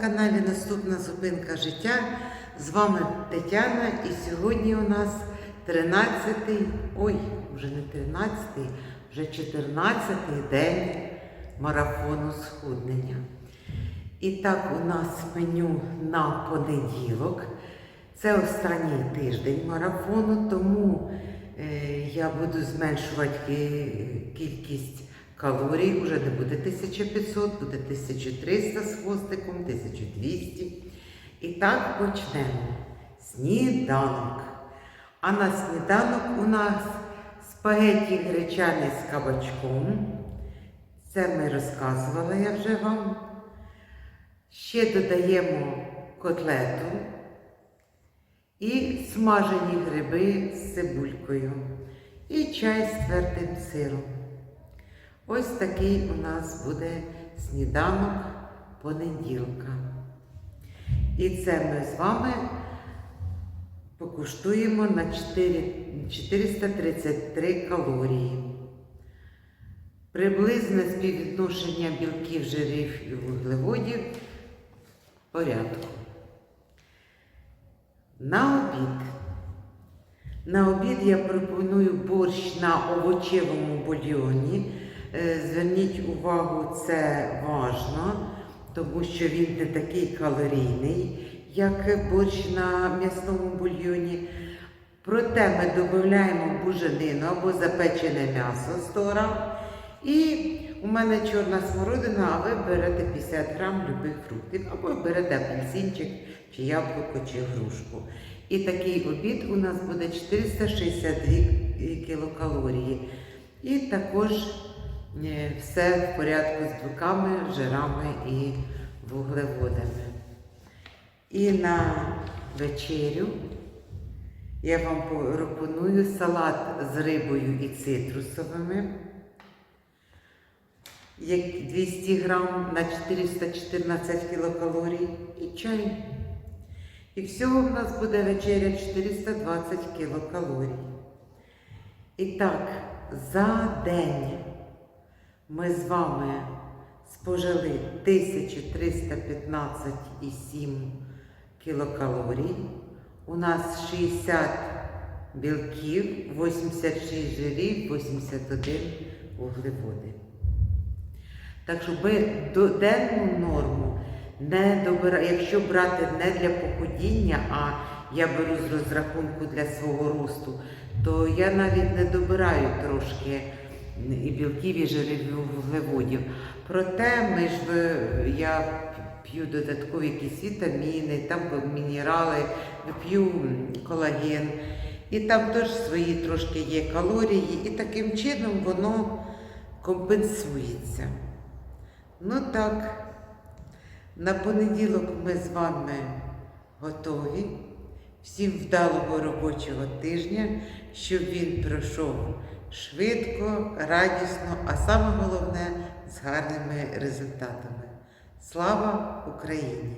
каналі Наступна зупинка життя. З вами Тетяна і сьогодні у нас 13-й, ой, вже не 13-й, вже 14-й день марафону схуднення. І так у нас меню на понеділок. Це останній тиждень марафону, тому е, я буду зменшувати кількість калорій. Уже не буде 1500, буде 1300 з хвостиком, 1200. І так почнемо. Сніданок. А на сніданок у нас спагетті гречані з кабачком. Це ми розказувала я вже вам. Ще додаємо котлету і смажені гриби з цибулькою. І чай з твердим сиром. Ось такий у нас буде сніданок понеділка. І це ми з вами покуштуємо на 4, 433 калорії. Приблизне співвідношення білків, жирів і вуглеводів в порядку. На обід. На обід я пропоную борщ на овочевому бульйоні. Е, Зверніть увагу, це важно, тому що він не такий калорійний, як борщ на м'ясному бульйоні. Проте ми додаємо буженину або запечене м'ясо 100 грам. І у мене чорна смородина, а ви берете 50 грам любих фруктів, або берете апельсинчик, чи яблуко, чи грушку. І такий обід у нас буде 462 кілокалорії. І також все в порядку з білками, жирами і вуглеводами. І на вечерю я вам пропоную салат з рибою і цитрусовими. Як 200 грам на 414 кілокалорій і чай. І всього в нас буде вечеря 420 кілокалорій. І так, за день ми з вами спожили 1315,7 кілокалорій. У нас 60 білків, 86 жирів, 81 вуглеводи. Так що ми денну норму не добираємо, якщо брати не для похудіння, а я беру з розрахунку для свого росту, то я навіть не добираю трошки і білків, і жирів, вуглеводів. Проте ми ж я п'ю додаткові якісь вітаміни, там мінерали, п'ю колаген. І там теж свої трошки є калорії, і таким чином воно компенсується. Ну так, на понеділок ми з вами готові. Всім вдалого робочого тижня, щоб він пройшов швидко, радісно, а саме головне з гарними результатами. Слава Україні!